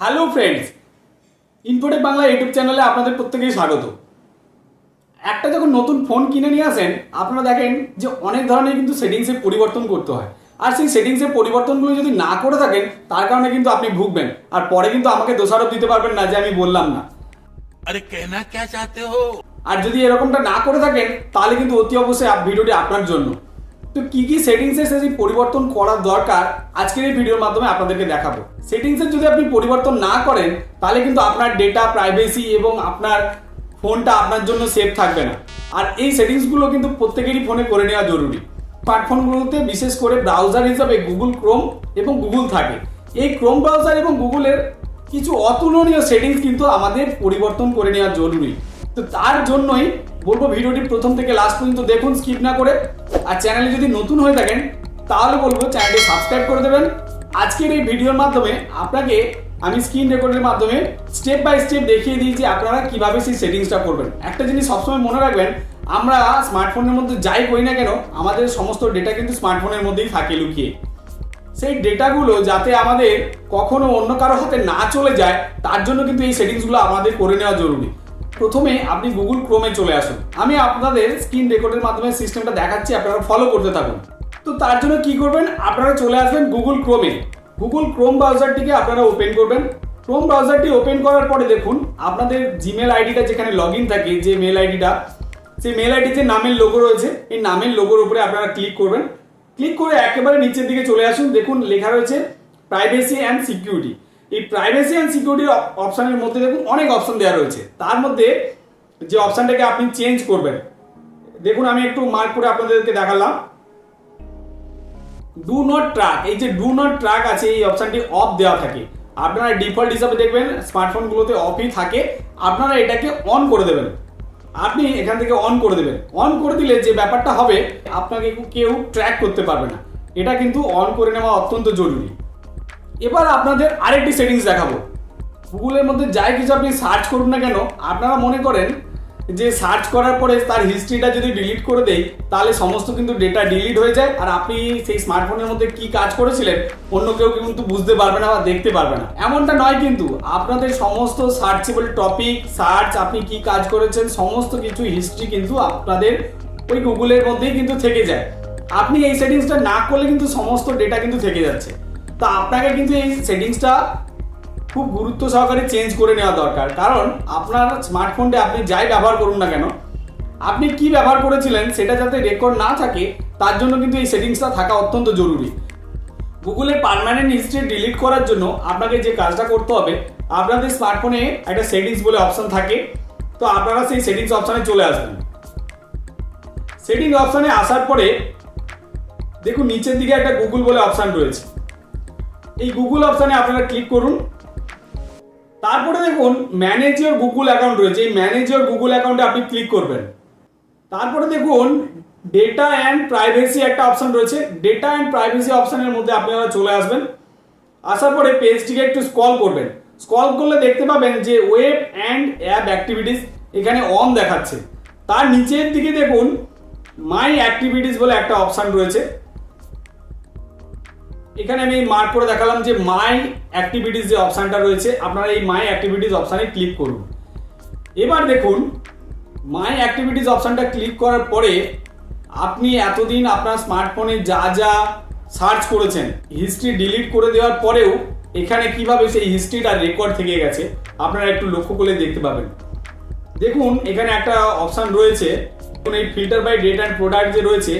Hello friends Infotech Bangla YouTube চ্যানেলে আপনাদের প্রত্যেকেই স্বাগত। একটা যখন নতুন ফোন কিনে নিয়ে আসেন আপনারা দেখেন যে অনেক ধরনের কিন্তু সেটিংসে পরিবর্তন করতে হয়। আর সেই সেটিংসে পরিবর্তনগুলো যদি না করে থাকেন তার কারণে কিন্তু আপনি ভুগবেন। আর পরে কিন্তু আমাকে দোষারোপ দিতে পারবেন না যে আমি বললাম না। আরে কেনা কে চাতে হো? আর যদি এরকমটা না করে থাকেন তাহলে কিন্তু অতি অবশ্যই ভিডিওটি আপনার জন্য। তো কি কি সেটিংসে সেই পরিবর্তন করা দরকার আজকের এই ভিডিওর মাধ্যমে আপনাদেরকে দেখাবো। সেটিংসের যদি আপনি পরিবর্তন না করেন, তাহলে কিন্তু আপনার ডেটা প্রাইভেসি এবং আপনার ফোনটা আপনার জন্য সেফ থাকবে না। আর এই সেটিংসগুলো কিন্তু প্রত্যেকেরই ফোনে করে নেওয়া জরুরি। স্মার্টফোনগুলোতে বিশেষ করে ব্রাউজার হিসাবে গুগল ক্রোম এবং গুগল থাকে। এই ক্রোম ব্রাউজার এবং গুগলের কিছু অতুলনীয় সেটিংস কিন্তু আমাদের পরিবর্তন করে নেওয়া জরুরি। তো তার জন্যই বলব ভিডিওটি প্রথম থেকে লাস্ট পর্যন্ত দেখুন স্কিপ না করে। আর চ্যানেলে যদি নতুন হয়ে থাকেন, তাহলে বলব চ্যানেলটি সাবস্ক্রাইব করে দেবেন। আজকের এই ভিডিওর মাধ্যমে আপনাকে আমি স্ক্রিন রেকর্ডের মাধ্যমে স্টেপ বাই স্টেপ দেখিয়ে দিই যে আপনারা কীভাবে সেই সেটিংসটা করবেন। একটা জিনিস সবসময় মনে রাখবেন, আমরা স্মার্টফোনের মধ্যে যাই করি না কেন, আমাদের সমস্ত ডেটা কিন্তু স্মার্টফোনের মধ্যেই থাকে লুকিয়ে। সেই ডেটাগুলো যাতে আমাদের কখনো অন্য কারও হাতে না চলে যায়, তার জন্য কিন্তু এই সেটিংসগুলো আমাদের করে নেওয়া জরুরি। প্রথমে আপনি গুগল ক্রোমে চলে আসুন। আমি আপনাদের স্ক্রিন রেকর্ডের মাধ্যমে সিস্টেমটা দেখাচ্ছি, আপনারা ফলো করতে থাকুন। তো তার জন্য কি করবেন? আপনারা চলে আসবেন গুগল ক্রোমে গুগল ক্রোম ব্রাউজারটিকে আপনারা ওপেন করবেন। ক্রোম ব্রাউজারটি ওপেন করার পরে দেখুন, আপনাদের জিমেল আইডিটা যেখানে লগ ইন থাকে, যে মেল আইডিটা সেই মেল আইডি যে নামের লোগো রয়েছে। এই নামের লোগোর উপরে আপনারা ক্লিক করবেন। ক্লিক করে একেবারে নিচের দিকে চলে আসুন। দেখুন লেখা রয়েছে প্রাইভেসি অ্যান্ড সিকিউরিটি এই প্রাইভেসি অ্যান্ড সিকিউরিটির অপশানের মধ্যে দেখুন অনেক অপশান দেওয়া রয়েছে। তার মধ্যে যে অপশানটাকে আপনি চেঞ্জ করবেন। দেখুন, আমি একটু মার্ক করে আপনাদেরকে দেখালাম। ডু নট ট্র্যাক এই যে ডু নট ট্র্যাক আছে, এই অপশানটি অফ দেওয়া থাকে। আপনারা ডিফল্ট হিসাবে দেখবেন স্মার্টফোনগুলোতে অফই থাকে। আপনারা এটাকে অন করে দেবেন। আপনি এখান থেকে অন করে দেবেন। অন করে দিলে যে ব্যাপারটা হবে, আপনাকে কেউ ট্র্যাক করতে পারবে না। এটা কিন্তু অন করে নেওয়া অত্যন্ত জরুরি। এবার আপনাদের আরেকটি সেটিংস দেখাবো। গুগলের মধ্যে যাই কিছু আপনি সার্চ করুন না কেন, আপনারা মনে করেন যে সার্চ করার পরে তার হিস্ট্রিটা যদি ডিলিট করে দেই, তাহলে সমস্ত কিন্তু ডেটা ডিলিট হয়ে যায়। আর আপনি সেই স্মার্টফোনের মধ্যে কি কাজ করেছিলেন, অন্য কেউ কিন্তু বুঝতে পারবে না বা দেখতে পারবে না। এমনটা নয় কিন্তু, আপনাদের সমস্ত সার্চেবল টপিক সার্চ আপনি কি কাজ করেছেন, সমস্ত কিছু হিস্ট্রি কিন্তু আপনাদের ওই গুগলের মধ্যেই কিন্তু থেকে যায়। আপনি এই সেটিংসটা না করলে কিন্তু সমস্ত ডেটা কিন্তু থেকে যাচ্ছে। তা আপনাকে কিন্তু এই সেটিংসটা খুব গুরুত্ব সহকারে চেঞ্জ করে নেওয়া দরকার। কারণ আপনার স্মার্টফোনটা আপনি যাই ব্যবহার করুন না কেন, আপনি কি ব্যবহার করেছিলেন সেটা যাতে রেকর্ড না থাকে, তার জন্য কিন্তু এই সেটিংসটা থাকা অত্যন্ত জরুরি। গুগলের পারমানেন্ট হিস্ট্রি ডিলিট করার জন্য আপনাকে যে কাজটা করতে হবে, আপনাদের স্মার্টফোনে একটা সেটিংস বলে অপশন থাকে, তো আপনারা সেই সেটিংস অপশানে চলে আসবেন। সেটিংস অপশানে আসার পরে দেখুন নিচের দিকে একটা গুগল বলে অপশান রয়েছে। এই গুগল অপশানে আপনারা ক্লিক করুন। তারপরে দেখুন ম্যানেজ ইওর গুগল অ্যাকাউন্ট রয়েছে। এই ম্যানেজ ইওর গুগল অ্যাকাউন্টে আপনি ক্লিক করবেন। তারপরে দেখুন ডেটা অ্যান্ড প্রাইভেসি একটা অপশন রয়েছে। ডেটা অ্যান্ড প্রাইভেসি অপশানের মধ্যে আপনারা চলে আসবেন। আসার পরে পেজটিকে একটু স্কল করবেন। স্কল করলে দেখতে পাবেন যে ওয়েব অ্যান্ড অ্যাপ অ্যাক্টিভিটিস এখানে অন দেখাচ্ছে। তার নিচের দিকে দেখুন মাই অ্যাক্টিভিটিস বলে একটা অপশন রয়েছে। এখানে আমি মার্ক করে দেখালাম যে মাই অ্যাক্টিভিটিস যে অপশানটা রয়েছে, আপনারা এই মাই অ্যাক্টিভিটিস অপশানে ক্লিক করুন। এবার দেখুন মাই অ্যাক্টিভিটিস অপশানটা ক্লিক করার পরে আপনি এতদিন আপনার স্মার্টফোনে যা যা সার্চ করেছেন হিস্ট্রি ডিলিট করে দেওয়ার পরেও এখানে কীভাবে সেই হিস্ট্রিটা রেকর্ড থেকে গেছে, আপনারা একটু লক্ষ্য করে দেখতে পাবেন। দেখুন, এখানে একটা অপশান রয়েছে, এই filter by date and product যে রয়েছে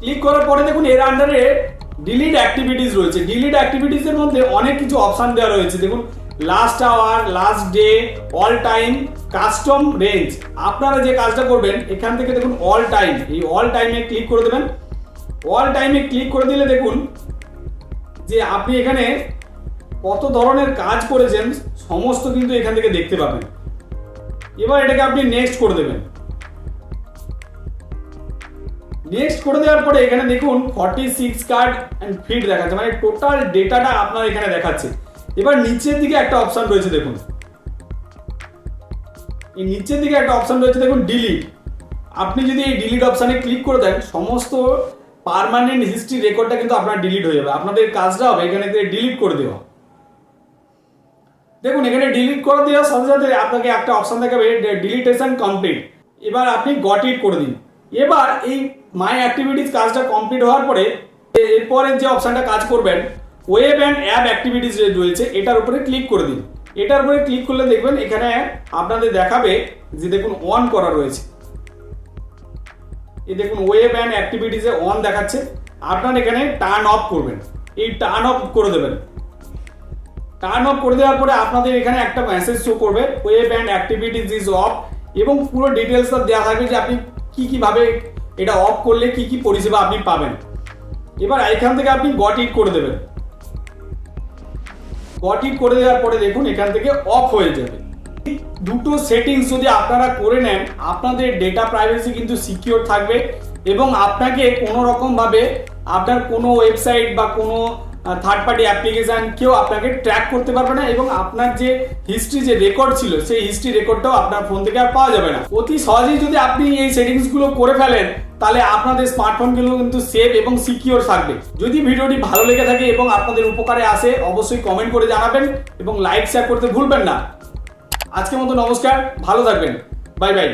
ক্লিক করার পরে দেখুন, এর আন্ডারে ডিলিট অ্যাক্টিভিটিস রয়েছে। ডিলিট অ্যাক্টিভিটিসের মধ্যে অনেক কিছু অপশান দেওয়া রয়েছে। দেখুন last hour last day all time custom range আপনারা যে কাজটা করবেন, এখান থেকে দেখুন অল টাইম এই অল টাইমে ক্লিক করে দেবেন। অল টাইমে ক্লিক করে দিলে দেখুন যে আপনি এখানে কত ধরনের কাজ করেছেন, সমস্ত কিন্তু এখান থেকে দেখতে পাবেন। এবার এটাকে আপনি নেক্সট করে দেবেন। নেক্সট করে দেওয়ার পরে এখানে দেখুন forty six card and fit দেখাচ্ছে। মানে টোটাল ডেটাটা আপনার এখানে দেখাচ্ছে। এবার নিচের দিকে একটা অপশন রয়েছে দেখুন। এই নিচের দিকে একটা অপশন রয়েছে দেখুন ডিলিট আপনি যদি এই ডিলিট অপশানে ক্লিক করে দেন, সমস্ত পারমানেন্ট হিস্ট্রি রেকর্ডটা কিন্তু আপনার ডিলিট হয়ে যাবে। আপনাদের কাজটা হবে এখানে ডিলিট করে দেওয়া। দেখুন, এখানে ডিলিট করে দেওয়ার সাথে সাথে আপনাকে একটা অপশন দেখাবে ডিলিটেশন কমপ্লিট এবার আপনি গট ইট করে দিন। এবার এই মাই অ্যাক্টিভিটিস কাজটা কমপ্লিট হওয়ার পরে, এ- এরপরে যে অপশানটা কাজ করবেন ওয়েব অ্যান্ড অ্যাপ অ্যাক্টিভিটিস রয়েছে, এটার উপরে ক্লিক করে দিন। এটার উপরে ক্লিক করলে দেখবেন এখানে আপনাদের দেখাবে যে দেখুন অন করা রয়েছে। এই দেখুন ওয়েব অ্যান্ড অ্যাক্টিভিটিসে অন দেখাচ্ছে। আপনার এখানে টার্ন অফ করবেন। এই টার্ন অফ করে দেবেন। টার্ন অফ করে দেওয়ার পরে আপনাদের এখানে একটা মেসেজ শো করবে web and activities is off এবং পুরো ডিটেলসটা দেওয়া থাকবে যে আপনি কী কীভাবে এটা অফ করলে কি কি পরিষেবা আপনি পাবেন? এবার এখান থেকে আপনি গট ইট করে দেবেন। গট ইট করে দেওয়ার পরে দেখুন এখান থেকে অফ হয়ে যাবে। দুটো সেটিংস যদি আপনারা করে নেন, আপনাদের ডেটা প্রাইভেসি কিন্তু সিকিওর থাকবে এবং আপনাকে কোনো রকমভাবে আপনার কোনো ওয়েবসাইট বা কোনো থার্ড পার্টি অ্যাপ্লিকেশন কেউ আপনাকে ট্র্যাক করতে পারবে না এবং আপনার যে হিস্ট্রি যে রেকর্ড ছিল, সেই হিস্ট্রি রেকর্ডটাও আপনার ফোন থেকে আর পাওয়া যাবে না। অতি সহজেই যদি আপনি এই সেটিংসগুলো করে ফেলেন, তাহলে আপনাদের স্মার্টফোনগুলো কিন্তু সেফ এবং সিকিওর থাকবে। যদি ভিডিওটি ভালো লেগে থাকে এবং আপনাদের উপকারে আসে, অবশ্যই কমেন্ট করে জানাবেন এবং লাইক শেয়ার করতে ভুলবেন না। আজকের মতো নমস্কার, ভালো থাকবেন। Bye bye